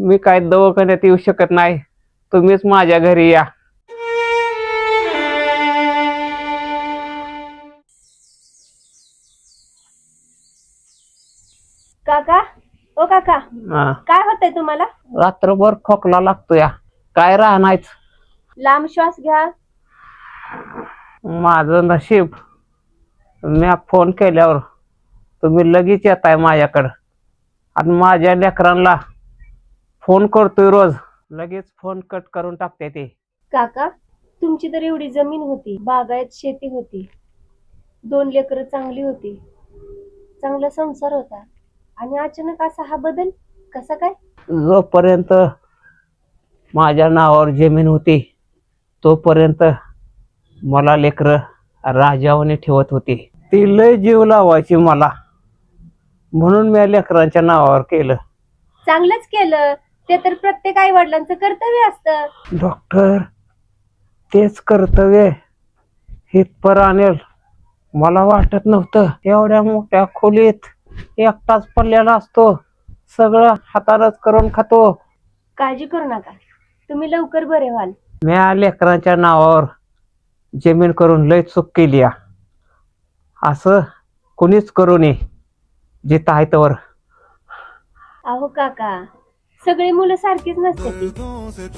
मी काय दवाखान्यात येऊ शकत नाही. तुम्हीच माझ्या घरी या. काका ओ काका हा. काय होतंय तुम्हाला? रात्रभर खोकला लागतो या काय राहणायच? लांब श्वास घ्या. माझं नशीब. मी फोन केल्यावर तुम्ही लगेच येताय माझ्याकडं. आणि माझ्या लेकरांना फोन करतोय रोज. लगेच फोन कट करून टाकते ते. काका तुमची तर एवढी जमीन होती. बागायत शेती होती. दोन लेकरं चांगली होती. चांगला संसार होता. आणि अचानक असा हा बदल कसा काय? जोपर्यंत माझ्या नावावर जमीन होती तोपर्यंत मला लेकरं राजावाने ठेवत होती. ती लय जीव लावायची मला. म्हणून मी लेकरांच्या नावावर केलं. चांगलंच केलं. ते तर प्रत्येक आई वडिलांचं कर्तव्य असतं. डॉक्टर तेच कर्तव्य हितपर आणेल. मला वाटत नव्हतं. एवढ्या मोठ्या खोलीत एकटाच पडलेला असतो. सगळं हातानच करून खातो. काळजी करू नका. तुम्ही लवकर बरे व्हाल. म्या लेकरांच्या नावावर जमीन करून लय चूक केली आ. असं कुणीच करू नये. जिथं आहे तवर. अहो काका सगळी मुलं सारखीच नसतात